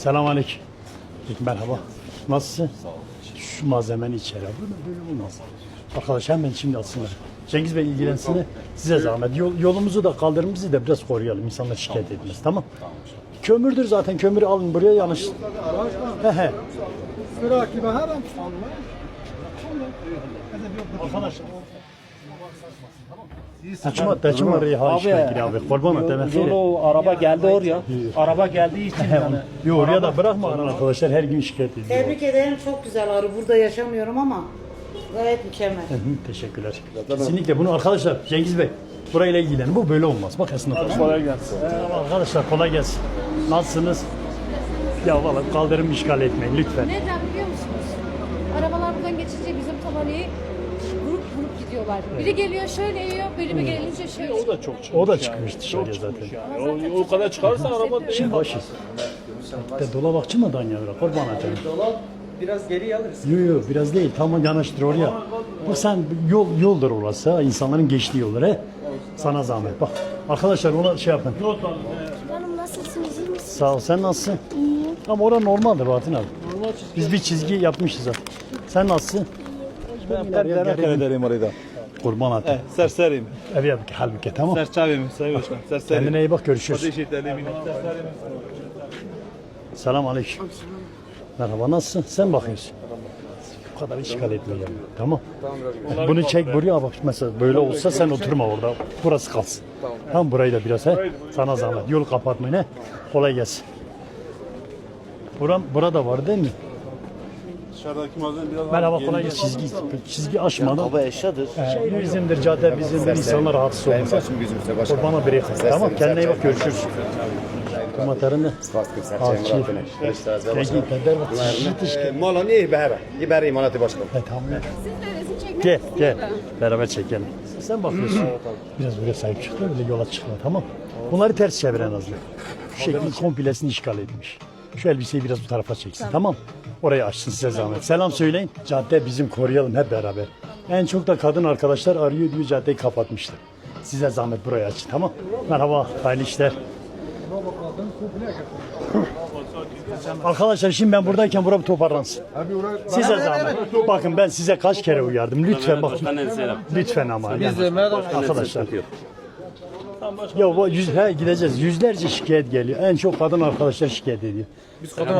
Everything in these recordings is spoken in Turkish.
Selamünaleyküm. Merhaba. Nasılsın? Şu malzemeni içeri al. Böyle, böyle olmaz. Arkadaş hemen şimdi alsınlar. Cengiz Bey ilgilensin. Size zahmet. Yol, yolumuzu da kaldırımımızı da biraz koruyalım. İnsanlar şikayet etmez. Tamam. Kömürdür zaten. Kömürü alın buraya yanlış. He he. Sürekli baharım. Arkadaşlar. Taçma taçma oraya ha işe gir abi. Kurban demek ki. Yolu araba geldi oraya. Araba geldiği için yani. Yo oraya da bırakma arkadaşlar her gün şikayet ediyor. Tebrik ederim çok güzel arı. Burada yaşamıyorum ama gayet mükemmel. Teşekkürler. Kesinlikle bunu arkadaşlar Cengiz Bey burayla ilgilenin. Bu böyle olmaz. Bak esnaf. Kolay gelsin. Arkadaşlar kolay gelsin. Nasılsınız? Ya valla kaldırım işgal etmeyin lütfen. Neden biliyor musunuz? Arabalar buradan geçince bizim tabanayı grup gidiyorlar. Biri geliyor şöyle yiyor, biri bir gelince şöyle. O da çok O da çıkmış dışarıya zaten. O, o kadar çıkarsa araba Şimdi başı. De dolabakçı mı dan yavru? Kurban atayım. Biraz geri alırız. Yok yok biraz değil. Tam yanaştır oraya. Bak sen yol yoldur orası. ha, insanların geçtiği yollar he. Sana zahmet. Bak arkadaşlar ona şey yapın. Hanım nasılsınız? iyi misiniz? Sağ ol. Sen nasılsın? Ama orada normaldir Bahattin abi. Biz bir çizgi yapmışız zaten. Sen nasılsın? Ederim orada. Kurban atayım. Serserim. Ev yap halbuki tamam. Serçavim. Sayıyorsun. Serserim. Kendine iyi bak görüşürüz. Selam aleyküm. Merhaba nasılsın? Sen bakıyorsun. Bu kadar işgal etmeyeceğim. Tamam. Bunu çek buraya bak mesela böyle olsa sen oturma orada. Burası kalsın. Tamam. burayı da biraz he. Sana zahmet. Yol kapatmayın he. Kolay gelsin. Buram, burada var değil mi? Dışarıdaki malzeme biraz Merhaba kolay gelsin. Çizgi, çizgi aşmadan. Baba eşyadır. Şey bizimdir, cadde bizimdir, insanlar rahatsız olmaz. Kurbana biri Tamam, kendine iyi bak, görüşürüz. Kumatarını. Alçı. Peki, peder bak. Mala niye ibere? İbere imanatı başkan. He, tamam. Gel, gel. Beraber çekelim. Sen bakıyorsun. Biraz buraya sahip çıktı, öyle yola çıkma, tamam Bunları ters çevir en azından. Şu şeklin komplesini işgal etmiş. Şu elbiseyi biraz bu tarafa çeksin, tamam Orayı açsın size zahmet. Selam söyleyin. Cadde bizim koruyalım hep beraber. En çok da kadın arkadaşlar arıyor diyor caddeyi kapatmışlar. Size zahmet burayı açın, tamam Merhaba, hayırlı işler. Arkadaşlar şimdi ben buradayken buram toparlansın. Size zahmet. Bakın ben size kaç kere uyardım. Lütfen bakın. Lütfen ama. yani. Arkadaşlar. Ya bu yüz, he, gideceğiz. Yüzlerce şikayet geliyor. En çok kadın arkadaşlar şikayet ediyor.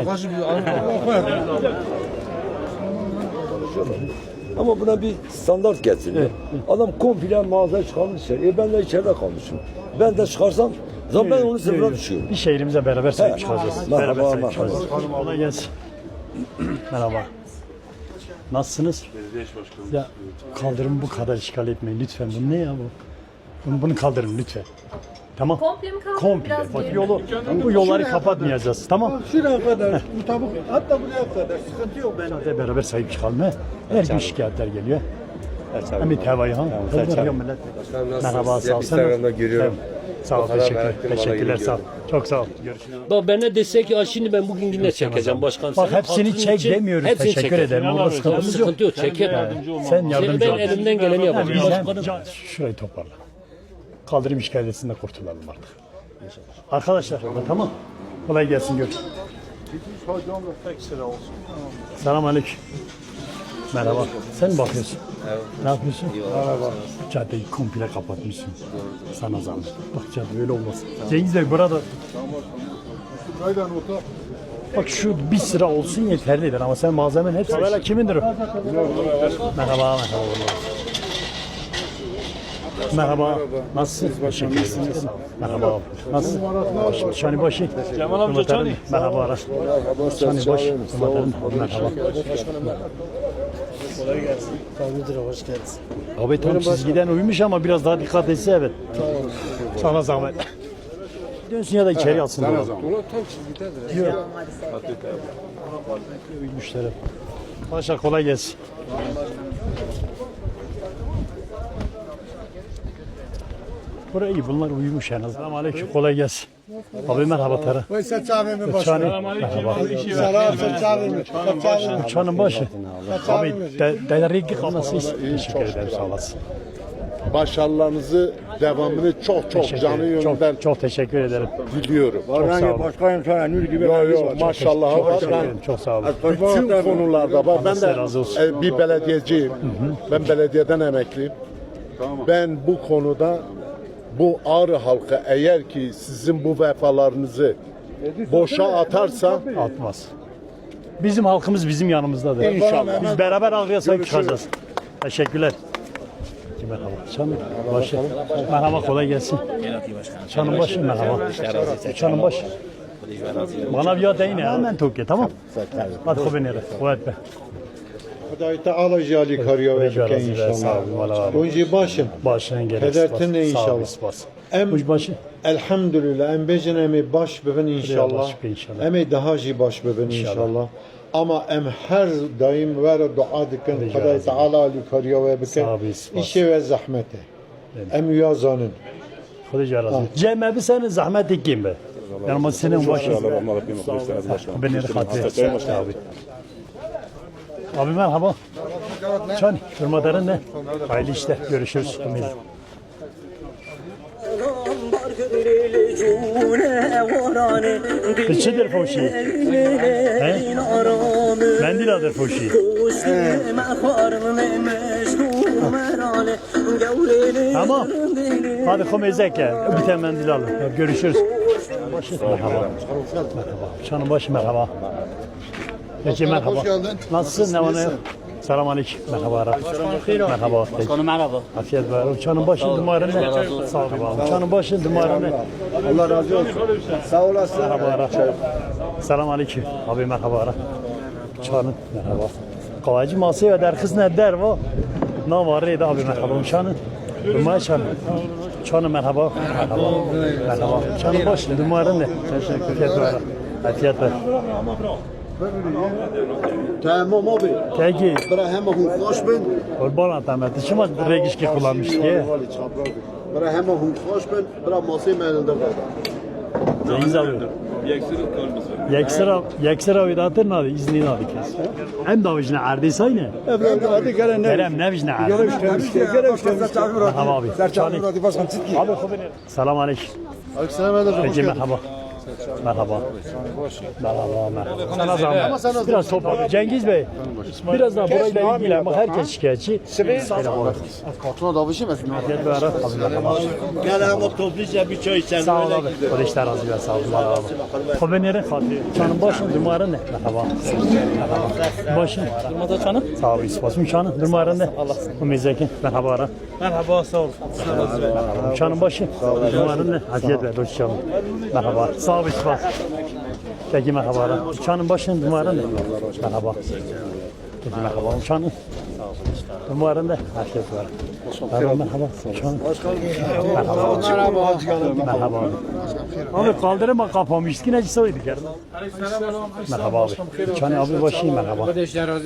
Ama buna bir standart getirdi. Adam komple mağaza çıkarmış içeri. E ben de içeride kalmışım. Ben de çıkarsam zaman ben onu sıfıra düşüyorum. Bir şehrimize beraber sahip He. çıkacağız. Merhaba, Beraber sahip merhaba. çıkacağız. Kolay gelsin. Merhaba. Nasılsınız? Ya kaldırım bu kadar işgal etmeyin lütfen. Bu ne ya bu? Bunu, bunu kaldırın lütfen. Tamam. Komple mi kaldı? Komple. Biraz Bak geri. yolu, bu yolları kapatmayacağız. Tamam. Şuraya kadar mutabık hatta buraya kadar sıkıntı yok benim. Hadi beraber sahip çıkalım. he. Her gün şikayetler geliyor. Hem tevayı ha. Kıldırıyor millet. Merhaba sağ ol. Sen Instagram'da görüyorum. Sağ ol. O kadar Teşekkür, teşekkürler vallahi sağ ol. Çok sağ ol. Görüşürüz. Bak bana dese ki "Aa, şimdi ben bugün yine çekeceğim başkan. Bak Senin hepsini hatırın çek için demiyoruz. hepsini Teşekkür çeker. ederim. Orada sıkıntımız yok. Sıkıntı yok çeker. Sen yardımcı Ben ol. elimden geleni yapacağım. Başkanım. Şurayı toparla. Kaldırım işgalesinden kurtulalım artık. Arkadaşlar tamam. Kolay gelsin gör. Selam aleyküm. Merhaba. Sen mi bakıyorsun? Ne yapıyorsun? Merhaba. Caddeyi komple kapatmışsın. Sana zahmet. Bak cadde öyle olmaz. Cengiz Bey burada. Bak şu bir sıra olsun yeterlidir ama sen malzemenin hepsi. Tabela kimindir o? Merhaba, merhaba. Merhaba. Nasılsın? Teşekkür ederim. Merhaba. Nasılsın? Başı, Şani başı. Cemal amca Çani. Merhaba. Şani başı. Merhaba. Abi tam çizgiden uymuş ama biraz daha dikkat etse evet. Sana zahmet. Dönsün ya da içeri alsın. Sana zahmet. tam çizgide de. Uymuşlar hep. Arkadaşlar kolay gelsin. Buraya iyi bunlar uyumuş en azından. Selamun aleyküm kolay gelsin. Abi merhaba Tara. Vay seçavemi Çani. başkan. Merhaba. Selam seçavemi. Seçavemi. Uçanın başı. Abi de, değerli kalması teşekkür ederim sağ olasın. başarılarınızı devamını çok çok Teşekkür canı gönülden Çok, çok teşekkür ederim. diliyorum. Çok sağ olun. Başkanım sana Nür gibi. Yo yo maşallah Çok sağ olun. bütün konularda bak ben de e, bir belediyeciyim. Ben belediyeden emekliyim. Ben bu konuda bu Ağrı halkı eğer ki sizin bu vefalarınızı boşa atarsa Atmaz. Bizim halkımız bizim yanımızdadır. İnşallah. Biz beraber Ağrı'ya sahip çıkacağız. Teşekkürler. Merhaba. Çanım başı. Merhaba kolay gelsin. Çanım başı merhaba. Çanım başı. Bana bir deyin ya hemen Tokyo tamam. Hadi nere? Kuvvet be. Hudayi Teala jali kariyo ve Rica bike razı ver, sağ olun, valla inşallah. Onji başım. Başına gerek. Ol, inşallah. Em Kuş başı. elhamdülillah em bejin emi baş bibin inşallah. Emi daha ji baş bibin İnşallah. Ama em her daim ver dua dikin razı Teala ali kariyo ve ispas. İşe ve zahmete. Em yazanın. Kudu razı. Cem abi senin zahmet ekeyim be. Yani senin başın. Allah yapayım. Başkanım. Abi. Merhaba. Çan, hürmetlerin ne? Hayırlı işler. Görüşürüz. Amin. Kıçıdır foşi. He? Mendil adır foşi. Tamam. Hadi komezek ya. Bir tane mendil alın. Görüşürüz. Merhaba. Merhaba. Çanın başı merhaba. Peki merhaba. Nasılsın? Ne var ne yok? Selam aleyküm. Merhaba. Merhaba. Başkanım merhaba. Afiyet var. Uçanın başı dumarı ne? Sağ ol. Uçanın başı dumarı ne? Allah razı olsun. Sağ olasın. Merhaba. Selam aleyküm. Abi merhaba. Uçanın merhaba. Kavacı masaya ve derkız ne der var? Ne var reyde abi merhaba. Uçanın. Dumaya çanın. Uçanın merhaba. Merhaba. Merhaba. Uçanın başı dumarı ne? Teşekkür ederim. Afiyet var. Tamam abi. Peki. Bıra hem hun hoş bin. Kurban atamet. Şuma regişki kullanmış diye. Bıra hem hun hoş bin. Bıra masayı elinde var. Ceyiz alıyor. Yeksira, yeksira vidatır nadı, izni nadı kes. Hem da vijne erdis aynı. Hadi gelin. Kerem ne vijne erdis. Merhaba abi. Çani. Abi kubine. Selam aleyküm. Aleykümselam ederim. Peki merhaba. Merhaba. Merhaba, merhaba. Sana zahmet. Biraz topladı. Cengiz Bey, biraz daha burayla ilgilen. Bak herkes şikayetçi. Kartona da bir şey mi? Gel bir ara. Abi merhaba. Gel ama topluca bir çay içelim. Sağ ol abi. O da işler razı olsun. Sağ ol. Merhaba. Kobe nere? Fatih. Çanın başın dumarı ne? Merhaba. Merhaba. Başın. Durmada canım. Sağ ol. İspasım çanın dumarı ne? Bu mezeki. Merhaba ara. Merhaba sağ ol. Çanın başı. Dumarı ne? Haziyet ver. Hoş geldin. Merhaba. Sağ ol. İspas. Peki merhaba ara. Çanın başın dumarı ne? Merhaba. Peki merhaba. Çanın. Dumarı ne? Herkes var. Merhaba. Merhaba. Merhaba. Merhaba. Merhaba abi. Abi kaldırma kapamış. Yine soyduk yani. Merhaba abi. Çani abi başı merhaba.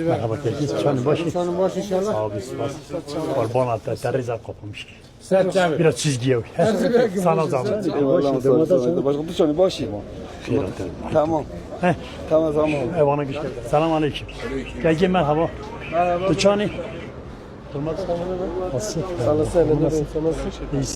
Merhaba peki. Çani başı. Çani başı ol bismillah. Kurban hatta terriza kapamış. Biraz çizgi yok. Sana zahmet. Başka bir tane başım. Tamam. Heh. Tamam tamam. Eyvallah güçler. Selam aleyküm. Peki merhaba. Merhaba. Çani. Durmaz. Nasılsın? Sağ olasın. İyisin.